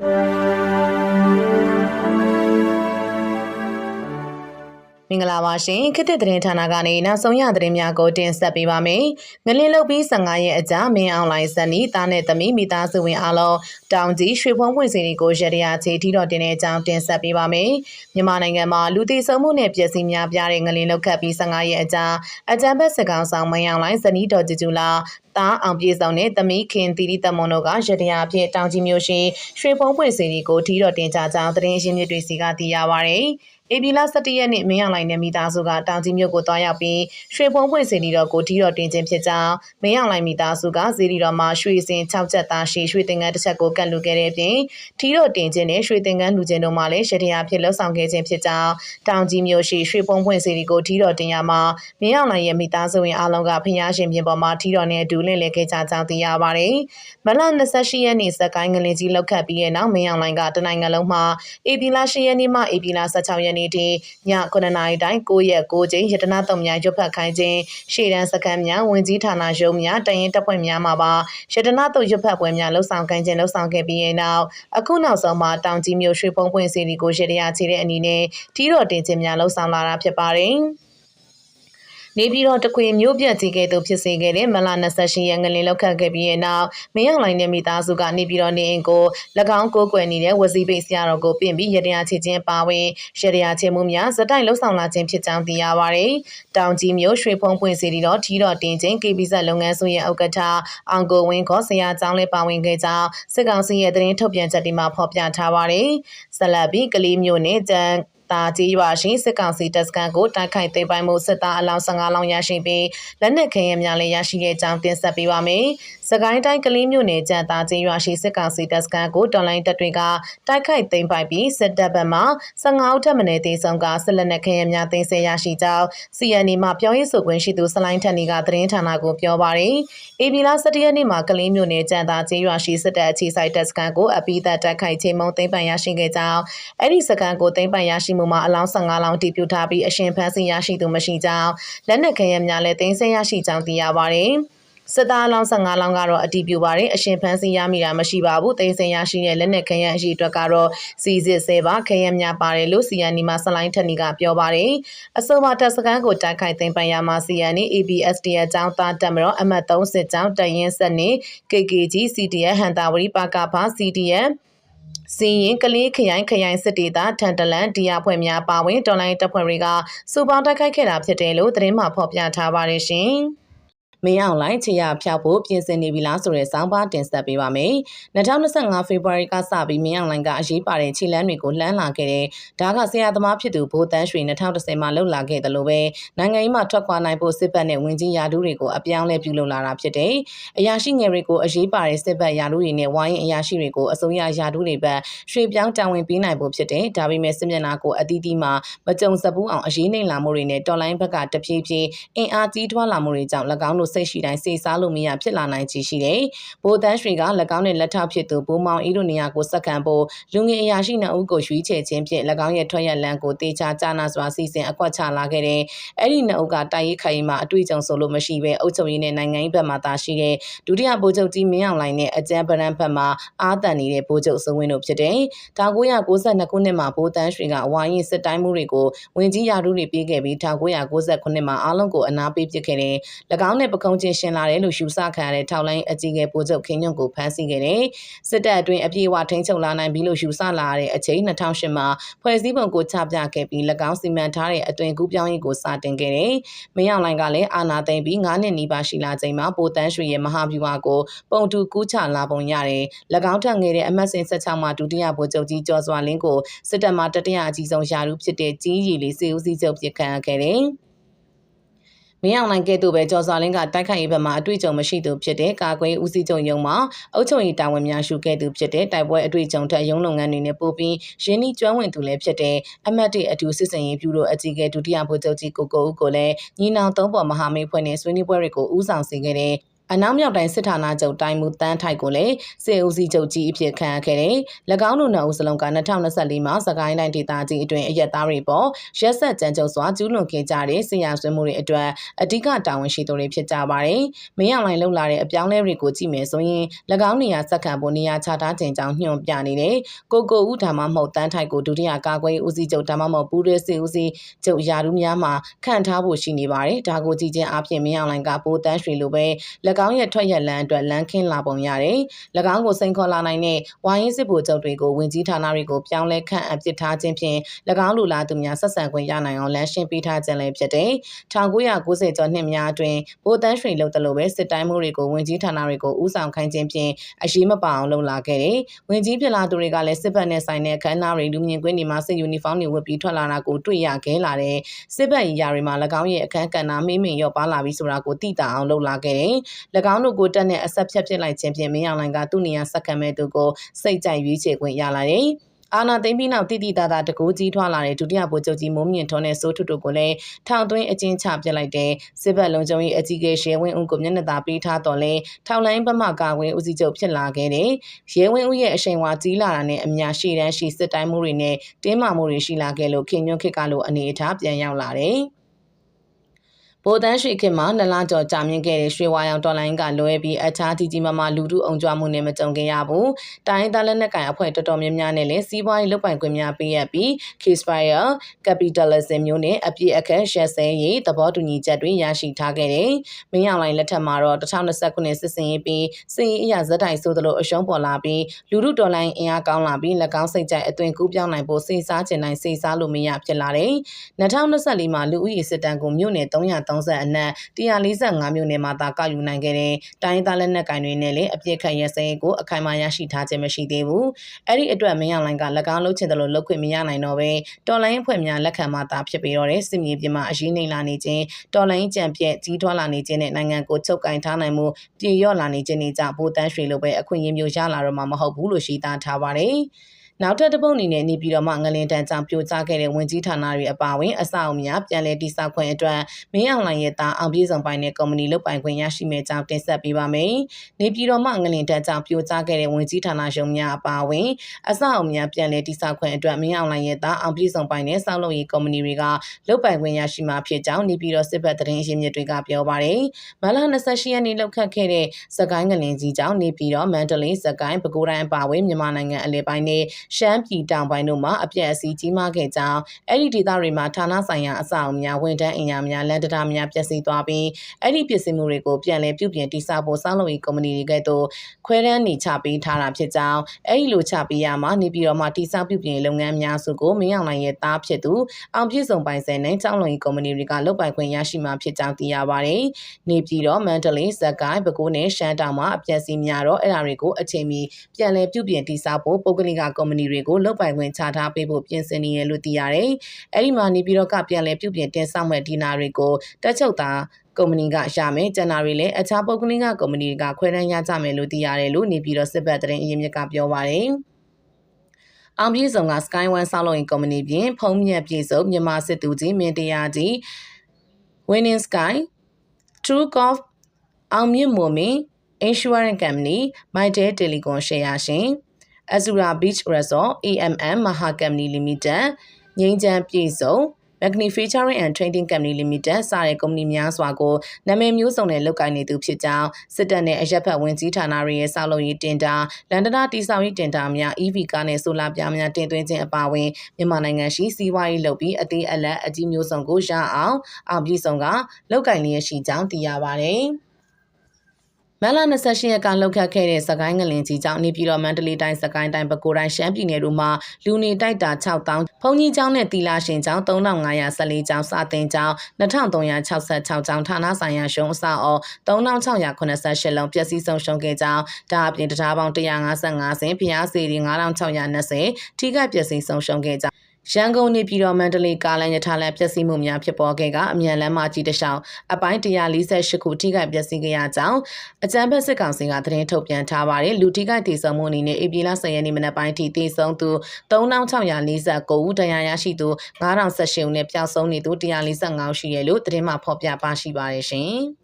you မင်္ဂလာပါရှင်ခေတ်သစ်သတင်းဌာနကနေနောက်ဆုံးရသတင်းများကိုတင်ဆက်ပေးပါမယ်။ငလင်းလုတ်ပြီး15ရက်အကြာမင်းအွန်လိုင်းစနီတားနဲ့သမီးမိသားစုဝင်အားလုံးတောင်ကြီးရွှေဖုံးပွင့်စီတွေကိုရတရားချေထီတော်တင်တဲ့အကြောင်းတင်ဆက်ပေးပါမယ်။မြန်မာနိုင်ငံမှာလူသိဆုံးမှုနဲ့ပြည်စည်းများပြားတဲ့ငလင်းလုတ်ခတ်ပြီး15ရက်အကြာအကြံဘက်စကောင်ဆောင်မင်းအွန်လိုင်းစနီတော်ဂျူဂျူလာတားအောင်ပြေဆောင်တဲ့သမီးခင်တီတီတမွန်တို့ကရတရားဖြစ်တောင်ကြီးမျိုးရှိရွှေဖုံးပွင့်စီတွေကိုထီတော်တင်ကြကြောင်းသတင်းရင်းမြစ်တွေစီကသိရပါဗျ။အေပီလာ17ရက်နေ့မင်းအောင်လိုင်းနဲ့မိသားစုကတောင်ကြီးမြို့ကိုတွားရောက်ပြီးရွှေဖုံးပွင့်စီရီတော်ကိုထီတော်တင်ခြင်းဖြစ်ကြောင်းမင်းအောင်လိုင်းမိသားစုကစီရီတော်မှာရွှေစင်6ချက်သားရှိရွှေသင်္ကန်းတစ်ချက်ကိုကတ်လူခဲ့တဲ့အပြင်ထီတော်တင်ခြင်းနဲ့ရွှေသင်္ကန်းလူခြင်းတို့မှလည်းရတရားဖြစ်လှုပ်ဆောင်ခဲ့ခြင်းဖြစ်ကြောင်းတောင်ကြီးမြို့ရှိရွှေဖုံးပွင့်စီရီကိုထီတော်တင်ရမှာမင်းအောင်လိုင်းရဲ့မိသားစုဝင်အားလုံးကဖျားရှင်ပြင်ပေါ်မှာထီတော်နဲ့အတူလင့်လည်ခဲ့ကြကြောင်းသိရပါတယ်။မလ28ရက်နေ့စက်ကိုင်းငလင်ကြီးလောက်ခတ်ပြီးတဲ့နောက်မင်းအောင်လိုင်းကတနိုင်ငံလုံးမှာအေပီလာ10ရက်နေ့မှအေပီလာ16ရက်နေ့ထိည9နာရီတိုင်း9ရက်9ချိန်ရတနာတုံများရွတ်ဖတ်ခိုင်းခြင်းရှေ့တန်းစခန်းများဝင်ကြီးဌာနရုံးများတရင်တပ်ဖွဲ့များမှာပါရတနာတုံရွတ်ဖတ်ပွဲများလှုပ်ဆောင်ခိုင်းခြင်းလှုပ်ဆောင်ခဲ့ပြီးတဲ့နောက်အခုနောက်ဆုံးမှာတောင်ကြီးမြို့ရွှေဖုံးပွင့်စီရီကိုရတရားချေတဲ့အနေနဲ့ထီးတော်တင်ခြင်းများလှုပ်ဆောင်လာတာဖြစ်ပါတယ်။ နေပြည်တော်တခွေမျိုးပြတ်ကြီးကဲ့သို့ဖြစ်စေခဲ့တဲ့မလ28ရက်ငလင်လောက်ခတ်ခဲ့ပြီးတဲ့နောက်မင်းအောင်လိုင်းနဲ့မိသားစုကနေပြည်တော်နေအိမ်ကို၎င်းကိုကွယ်နေတဲ့ဝစီပိတ်ဆရာတော်ကိုပြင်ပြီးရတရားချေခြင်းပါဝင်ရတရားချေမှုများဇက်တိုက်လှုပ်ဆောင်လာခြင်းဖြစ်ကြောင်းသိရပါတယ်။တောင်ကြီးမျိုးရွှေဖုံးပွင့်စီတီတော်ထီတော်တင်ခြင်း KBZ လုပ်ငန်းစုရဲ့ဥက္ကဋ္ဌအောင်ကိုဝင်းခေါ်ဆရာကျောင်းလေးပါဝင်ခဲ့ကြောင်းစစ်ကောင်စီရဲ့သတင်းထုတ်ပြန်ချက်တွေမှာဖော်ပြထားပါတယ်။ဆက်လက်ပြီးကလေးမျိုးနဲ့တ န်တာကြီးရွာရှိစစ်ကောင်စီတပ်စခန်းကိုတိုက်ခိုက်သိမ်းပိုက်မှုစစ်သားအလောင်း15လောင်းရရှိပြီးလက်နက်ခဲယမ်းများလည်းရရှိခဲ့ကြောင်းတင်ဆက်ပေးပါမယ်။စကိုင်းတိုင်းကလေးမြို့နယ်ကြံတာကြီးရွာရှိစစ်ကောင်စီတပ်စခန်းကိုတော်လိုင်းတပ်တွေကတိုက်ခိုက်သိမ်းပိုက်ပြီးစစ်တပ်ဘက်မှ15ဦးထပ်မံတေဆုံးကစစ်လက်နက်ခဲယမ်းများသိမ်းဆည်းရရှိကြောင်း CNA မှပြောရေးဆိုခွင့်ရှိသူစလိုင်းထန်နီကသတင်းဌာနကိုပြောပါရယ်။ AB လာ17ရက်နေ့မှာကလေးမြို့နယ်ကြံတာကြီးရွာရှိစစ်တပ်အခြေစိုက်တပ်စခန်းကိုအပိသက်တိုက်ခိုက်ချိန်မုံသိမ်းပိုက်ရရှိခဲ့ကြောင်းအဲ့ဒီစခန်းကိုသိမ်းပိုက်ရရှိမှုမှာအလောင်း15လောင်းတည်ပြုထားပြီးအရှင်ဖမ်းဆီးရရှိသူမရှိကြောင်းလက်နက်ခဲယမ်းများလည်းသိမ်းဆည်းရရှိကြောင်းသိရပါရယ်။စစ်သားလောင်း15လောင်းကတော့အတီးပြူပါတယ်အရှင်ဖန်းစင်းရမိတာမရှိပါဘူးတိန်စင်ရရှိတဲ့လက်နက်ခရမ်းအရှိအတွက်ကတော့စီစစ်ဆဲပါခရမ်းများပါတယ်လို့စီယန်နီမှာဆလိုင်းထက်နီကပြောပါတယ်အဆိုပါတပ်စခန်းကိုတိုက်ခိုက်သိမ်းပိုင်ရမှာစီယန်နီ ABSD အကြောင်းသားတက်မတော်အမှတ်3စစ်ကြောင်းတရင်ဆက်နေ KKG CDF ဟန်တာဝရီပါကဖာ CDF စီရင်ကလေးခရိုင်ခရိုင်စစ်ဒေသထန်တလန်ဒီယာဖွဲ့များပါဝင်တော်လိုင်းတပ်ဖွဲ့တွေကစူပေါင်းတိုက်ခိုက်ခဲ့တာဖြစ်တယ်လို့သတင်းမှဖော်ပြထားပါတယ်ရှင်။ မင်းအောင်လိုင်းချရဖျောက်ဖို့ပြင်ဆင်နေပြီလားဆိုတဲ့စောင်းပါတင်ဆက်ပေးပါမယ်။2025ဖေဖော်ဝါရီကစပြီးမင်းအောင်လိုင်းကအရေးပါတဲ့ခြေလမ်းတွေကိုလှမ်းလာခဲ့တဲ့ဒါကဆရာသမားဖြစ်သူဘိုးတန်းရွှေ2010မှာလှုပ်လာခဲ့တယ်လို့ပဲနိုင်ငံရေးမှာထွက်ခွာနိုင်ဖို့စစ်ဘက်နဲ့ဝင်ကြီးယာဒူးတွေကိုအပြောင်းလဲပြုလုပ်လာတာဖြစ်တယ်။အရာရှိငယ်တွေကိုအရေးပါတဲ့စစ်ဘက်ယာဒူးတွေနဲ့ဝိုင်းအရာရှိတွေကိုအစိုးရယာဒူးတွေဘက်ရွှေပြောင်းတာဝန်ပေးနိုင်ဖို့ဖြစ်တယ်။ဒါပေမဲ့စစ်မျက်နှာကိုအတီးတီးမှာမကြုံစဘူးအောင်အရေးနှိမ်လာမှုတွေနဲ့တော်လိုင်းဘက်ကတဖြည်းဖြည်းအင်အားကြီးထွားလာမှုတွေကြောင့်၎င်းတို့စိတ်ရှိတိုင်းစေစားလို့မရဖြစ်လာနိုင်ချေရှိတယ်။ဘိုးတန်းရွှေက၎င်းနဲ့လက်ထပ်ဖြစ်သူဘိုးမောင်အေးတို့နေရာကိုစက္ကန့်ဖို့လူငယ်အရာရှိနှုတ်ဦးကိုရွေးချယ်ခြင်းဖြင့်၎င်းရဲ့ထွက်ရလန်းကိုတေချာကြာနာစွာစီစဉ်အကွက်ချလာခဲ့တဲ့အဲ့ဒီနှုတ်ကတိုက်ရိုက်ခိုင်မှာအတွေ့အကြုံဆိုလို့မရှိပဲအုပ်ချုပ်ရေးနဲ့နိုင်ငံရေးဘက်မှာသာရှိတဲ့ဒုတိယဗိုလ်ချုပ်ကြီးမင်းအောင်လှိုင်နဲ့အကြံပရန်ဘက်မှာအာတန်နေတဲ့ဗိုလ်ချုပ်စုံဝင်းတို့ဖြစ်တယ်။1992ခုနှစ်မှာဘိုးတန်းရွှေကဝါရင်စစ်တိုင်းမှုတွေကိုဝင်ကြီးရာထူးတွေပေးခဲ့ပြီး1998မှာအားလုံးကိုအနာပေးပစ်ခဲ့တယ်။၎င်းနဲ့ပကုံးချင်းရှင်လာတယ်လို့ယူဆခံရတဲ့ထောက်လိုင်းအကြီးအကဲပိုချုပ်ခင်းညွန့်ကိုဖမ်းဆီးခဲ့တယ်။စစ်တပ်အတွင်းအပြည့်အဝထိန်းချုပ်လာနိုင်ပြီလို့ယူဆလာရတဲ့အချိန်2008မှာဖွဲ့စည်းပုံကိုချပြခဲ့ပြီး၎င်းစီမံထားတဲ့အသွင်ကူးပြောင်းရေးကိုစတင်ခဲ့တယ်။မင်းအောင်လိုင်ကလည်းအာဏာသိမ်းပြီး9နှစ်နီးပါးရှိလာချိန်မှာပိုတန်းရွှေရဲ့မဟာဗျူဟာကိုပုံတူကူးချလာပုံရတယ်။၎င်းထက်ငယ်တဲ့အမတ်စင်16မှာဒုတိယဗိုလ်ချုပ်ကြီးကျော်စွာလင်းကိုစစ်တပ်မှတတိယအကြီးဆုံးယာရုဖြစ်တဲ့ကြီးရီလေးစေဦးစီးချုပ်ပြစ်ခံခဲ့တယ်။ မင်းအောင်လှိုင်ကဲ့သို့ပဲကျော်စွာလင်းကတိုက်ခိုက်ရေးဘက်မှာအတွေ့အကြုံမရှိသူဖြစ်တဲ့ကာကွယ်ဦးစီးချုပ်ရုံးမှာအုပ်ချုပ်ရေးတာဝန်များရှုခဲ့သူဖြစ်တဲ့တိုက်ပွဲအတွေ့အကြုံထက်ရုံးလုပ်ငန်းတွေနဲ့ပို့ပြီးရင်းနှီးကျွမ်းဝင်သူလည်းဖြစ်တဲ့အမတ်တေအထူးစစ်စင်ရေးပြုလို့အကြီးအကဲဒုတိယဗိုလ်ချုပ်ကြီးကိုကိုဦးကိုလည်းညီနောင်သုံးပေါ်မဟာမိတ်ဖွဲ့နဲ့ဆွေးနွေးပွဲတွေကိုဦးဆောင်စေခဲ့တဲ့ အနောက်မြောက်တိုင်းစစ်ဌာနချုပ်တိုင်းမူတန်းထိုက်ကိုလည်းစေဦးစီးချုပ်ကြီးအဖြစ်ခန့်အပ်ခဲ့တဲ့၎င်းတို့နှစ်ဦးစလုံးက2024မှာစကိုင်းတိုင်းဒေသကြီးအတွင်းအရက်သားတွေပေါ်ရက်ဆက်ကြမ်းကြုတ်စွာကျူးလွန်ခဲ့ကြတဲ့ဆရာဆွေးမှုတွေအတွက်အဓိကတာဝန်ရှိသူတွေဖြစ်ကြပါတယ်။မင်းအောင်လှိုင်လှုပ်လာတဲ့အပြောင်းလဲတွေကိုကြည့်မယ်ဆိုရင်၎င်းနေရာစက္ကန့်ပေါ်နေရာချထားခြင်းကြောင့်ညွှန်ပြနေတယ်။ကိုကိုဦးဒါမှမဟုတ်တန်းထိုက်ကိုဒုတိယကာကွယ်ဦးစီးချုပ်ဒါမှမဟုတ်ပူးရဲစေဦးစီးချုပ်ယာရုများမှာခန့်ထားဖို့ရှိနေပါတယ်။ဒါကိုကြည့်ခြင်းအပြင်မင်းအောင်လှိုင်ကပိုးတန်းရွှေလိုပဲ၎င်းရဲ့ထွက်ရက်လမ်းအတွက်လမ်းခင်းလာပုံရတယ်။၎င်းကိုစိန်ခေါ်လာနိုင်တဲ့ဝိုင်းရင်စစ်ဗိုလ်ချုပ်တွေကိုဝင်ကြီးဌာနတွေကိုပြောင်းလဲခန့်အပ်ပစ်ထားခြင်းဖြင့်၎င်းလူလာသူများဆက်ဆံခွင့်ရနိုင်အောင်လမ်းရှင်းပေးထားခြင်းလည်းဖြစ်တယ်။1990ကျော်နှစ်များအတွင်းဗိုလ်တန်းရွှေလုပ်တယ်လို့ပဲစစ်တိုင်းမှုတွေကိုဝင်ကြီးဌာနတွေကိုဥဆောင်ခိုင်းခြင်းဖြင့်အရေးမပါအောင်လုပ်လာခဲ့တယ်။ဝင်ကြီးဖြစ်လာသူတွေကလည်းစစ်ဘက်နဲ့ဆိုင်တဲ့ခန်းနာတွေလူမြင်ကွင်းတွေမှာစစ်ယူနီဖောင်းတွေဝတ်ပြီးထွက်လာတာကိုတွေ့ရခဲ့လာတဲ့စစ်ဘက်အရာတွေမှာ၎င်းရဲ့အခန်းကဏ္ဍမေးမင်ရော့ပါလာပြီးဆိုတာကိုသိတာအောင်လုပ်လာခဲ့တယ်။၎င်းတို့ကိုတက်နဲ့အဆက်ဖြတ်ဖြစ်လိုက်ခြင်းဖြင့်မင်းအောင်လှိုင်ကသူ့နေရာဆက်ခံမဲ့သူကိုစိတ်ကြိုက်ရွေးချယ်ခွင့်ရလာတယ်။အာနာသိမ့်ပြီးနောက်တိတိတသာတကူကြီးထွားလာတဲ့ဒုတိယဗိုလ်ချုပ်ကြီးမိုးမြင့်ထွန်းနဲ့စိုးထုတို့ကိုလည်းထောင်သွင်းအကျဉ်းချပြလိုက်တဲ့စစ်ဘက်လုံးကျုံရေးအကြီးအကဲရဲဝင်းဦးကိုမျက်နှာသာပေးထားတော်လဲထောင်လိုင်းပမကာဝင်းဦးစီးချုပ်ဖြစ်လာခဲ့တဲ့ရဲဝင်းဦးရဲ့အရှိန်ဝါကြီးလာတာနဲ့အများရှိတန်းရှိစစ်တိုင်းမှုတွေနဲ့တင်းမာမှုတွေရှိလာခဲ့လို့ခင်ညွန့်ခစ်ကလိုအနေအထားပြန်ရောက်လာတယ်။ ဗိုလ်တန်းရွှေခင်မှာနလကျော်ကြာမြင့်ခဲ့တဲ့ရွှေဝါရောင်တော်လိုင်းကလွဲပြီးအခြားကြီးကြီးမားမားလူထုအောင်ကြွမှုနဲ့မကြုံခဲ့ရဘူး။တိုင်းသားလက်နက်ကိုင်အဖွဲ့တော်တော်များများနဲ့လည်းစီးပွားရေးလုပ်ပိုင်ခွင့်များပေးရပြီး Kspire Capitalism မျိုးနဲ့အပြည့်အခက်ရှက်ဆဲရေးသဘောတူညီချက်တွေရရှိထားခဲ့တယ်။မင်းအောင်လှိုင်လက်ထက်မှာတော့2029ခုနှစ်စစ်စင်ရေးပြီးစစ်ရေးအရာဇက်တိုင်ဆိုသလိုအရှုံးပေါ်လာပြီးလူထုတော်လိုင်းအင်အားကောင်းလာပြီး၎င်းစိတ်ကြိုက်အသွင်ကူးပြောင်းနိုင်ဖို့စိတ်စားချင်နိုင်စိတ်စားလို့မရဖြစ်လာတယ်။2024မှာလူဦးရေစစ်တမ်းကိုမြို့နယ်300 30အနက်145မြို့နယ်မှာသာကောက်ယူနိုင်ခဲ့တဲ့တိုင်းသားလက်နက်ကိုင်တွေနဲ့လည်းအပြစ်ခတ်ရစဲကိုအခိုင်အမာရရှိထားခြင်းမရှိသေးဘူး။အဲ့ဒီအတွက်မင်းအောင်လိုင်က၎င်းလှုပ်ချင်တယ်လို့လှုပ်ခွင့်မရနိုင်တော့ပဲတော်လိုင်းအဖွဲ့များလက်ခံမှသာဖြစ်ပြီးတော့တဲ့စစ်မြေပြင်မှာအရေးနှိမ်လာနေခြင်းတော်လိုင်းကြံပြက်ကြီးထွားလာနေခြင်းနဲ့နိုင်ငံကိုချုပ်ကင်ထားနိုင်မှုပြည်ရော့လာနေခြင်းတွေကြောင့်ဗိုလ်တန်းရွှေလိုပဲအခွင့်အရေးမျိုးရလာတော့မှာမဟုတ်ဘူးလို့ရှိသားထားပါတယ်။ နောက်ထပ်တစ်ပုတ်အနေနဲ့နေပြည်တော်မှငလင်တန်းကြောင့်ပြိုကျခဲ့တဲ့ဝင်ကြီးဌာနတွေအပါအဝင်အဆောက်အဦများပြန်လည်တည်ဆောက်ခွင့်အတွက်မင်းအောင်လှိုင်ရဲ့သားအောင်ပြေဆောင်ပိုင်တဲ့ကုမ္ပဏီလုပ်ပိုင်ခွင့်ရရှိမဲ့ကြောင်းတင်ဆက်ပေးပါမယ်။နေပြည်တော်မှငလင်တန်းကြောင့်ပြိုကျခဲ့တဲ့ဝင်ကြီးဌာနရုံးများအပါအဝင်အဆောက်အဦများပြန်လည်တည်ဆောက်ခွင့်အတွက်မင်းအောင်လှိုင်ရဲ့သားအောင်ပြေဆောင်ပိုင်တဲ့စောက်လုပ်ရေးကုမ္ပဏီတွေကလုပ်ပိုင်ခွင့်ရရှိမှာဖြစ်ကြောင်းနေပြည်တော်စစ်ဘက်သတင်းရင်းမြစ်တွေကပြောပါတယ်။မလ28ရက်နေ့လောက်ခတ်ခဲ့တဲ့စကိုင်းငလင်ကြီးကြောင့်နေပြည်တော်မန္တလေးစကိုင်းပဲခူးတိုင်းအပါအဝင်မြန်မာနိုင်ငံအလဲပိုင်းနဲ့ရှမ်းပြည်တောင်ပိုင်းတို့မှာအပြက်အစီးကြီးမားခဲ့ကြောင်းအဲ့ဒီဒေသတွေမှာဌာနဆိုင်ရာအဆောက်အဦများဝန်ထမ်းအင်အားများလမ်းတံတားများပျက်စီးသွားပြီးအဲ့ဒီပစ္စည်းမှုတွေကိုပြန်လည်ပြုပြင်တိစောက်ဖို့စောင့်လုပ်ရေးကုမ္ပဏီတွေကဲ့သို့ခွဲတန်းနေချပေးထားတာဖြစ်ကြောင်းအဲ့ဒီလိုချပေးရမှာနေပြည်တော်မှာတိစောက်ပြုပြင်လုပ်ငန်းများစုကိုမင်းအောင်လှိုင်ရဲ့သားဖြစ်သူအောင်ပြည့်စုံပိုင်စင်နဲ့ကျောင်းလုံရေးကုမ္ပဏီတွေကလုပ်ပိုင်ခွင့်ရရှိမှာဖြစ်ကြောင်းသိရပါတယ်။နေပြည်တော်မန္တလေးဇက်ကိုင်းပဲခူးနဲ့ရှမ်းတောင်မှာအပြက်စီးများတော့အဲ့ဒါတွေကိုအချိန်မီပြန်လည်ပြုပြင်တိစောက်ဖို့ပုဂ္ဂလိကကုမ္ပဏီတွေကိုလုပ်ပိုင်ခွင့်ချထားပေးဖို့ပြင်ဆင်နေရလို့သိရတယ်။အဲ့ဒီမှာနေပြည်တော်ကပြန်လည်ပြုပြင်တင်ဆောင်မဲ့ဒီနာတွေကိုတက်ချုပ်တာကုမ္ပဏီကရမယ်ကျန်တာတွေလည်းအခြားပုဂ္ဂလိကကုမ္ပဏီတွေကခွဲတန်းရကြမယ်လို့သိရတယ်လို့နေပြည်တော်စစ်ဘက်သတင်းအရင်းမြစ်ကပြောပါတယ်။အောင်ပြည်စုံက Sky One ဆောက်လုပ်ရေးကုမ္ပဏီပြင်ဖုံးမြက်ပြည်စုံမြန်မာစစ်သူကြီးမင်းတရားကြီး Winning Sky True Golf အောင်မြင့်မိုမင် Insurance Company Mytel Telecom ရှယ်ယာရှင် Azura Beach Resort AMM Maha Company Limited ငိမ့်ချမ်းပြည်စုံ Manufacturing and Trading Company Limited စတဲ့ကုမ္ပဏီများစွာကိုနာမည်မျိုးစုံနဲ့လုပ်ကိုင်နေသူဖြစ်ကြောင်းစစ်တပ်နဲ့အရက်ဖက်ဝင်ကြီးဌာနတွေရဲ့ဆောက်လုပ်ရေးတင်တာလန်ဒနာတိဆောက်ရေးတင်တာများ EV ကားနဲ့ဆိုလာပြားများတင်သွင်းခြင်းအပါအဝင်မြန်မာနိုင်ငံရှိစီးပွားရေးလုပ်ပြီးအသေးအလက်အကြီးမျိုးစုံကိုရအောင်အောင်ပြည်စုံကလုပ်ကိုင်လျက်ရှိကြောင်းသိရပါတယ်။ မန်လာ28ရက်ကလောက်ခတ်ခဲ့တဲ့စကိုင်းငလင်ကြီးကြောင့်နေပြည်တော်မန္တလေးတိုင်းစကိုင်းတိုင်းပဲခူးတိုင်းရှမ်းပြည်နယ်တို့မှာလူနေတိုက်တာ6000ဘုံကြီးကျောင်းနဲ့တီလာရှင်ကျောင်း3514ကျောင်းစာသင်ကျောင်း2366ကျောင်းဌာနဆိုင်ရာရှုံးအဆောက်အုံ3688လုံးပျက်စီးဆုံးရှုံးခဲ့ကြောင်းဒါအပြင်တရားပေါင်း155ဆင်ဖျားစီ9620ထိခိုက်ပျက်စီးဆုံးရှုံးခဲ့ကြောင်း ရန်ကုန်နေပြည်တော်မန္တလေးကားလမ်းရထားလမ်းပျက်စီးမှုများဖြစ်ပေါ်ခဲ့ကအမြန်လမ်းမကြီးတစ်လျှောက်အပိုင်း148ခုထိခိုက်ပျက်စီးခဲ့ရကြောင်းအကြံဖက်စစ်ကောင်စီကသတင်းထုတ်ပြန်ထားပါတယ်လူထိခိုက်ဒေဆုံးမှုအနေနဲ့ဧပြီလ10ရက်နေ့မနက်ပိုင်းထိဒေဆုံးသူ3649ဦးတရားရရှိသူ9018ဦးနဲ့ပျောက်ဆုံးနေသူ145ဦးရှိရလို့သတင်းမှဖော်ပြပါရှိပါတယ်ရှင်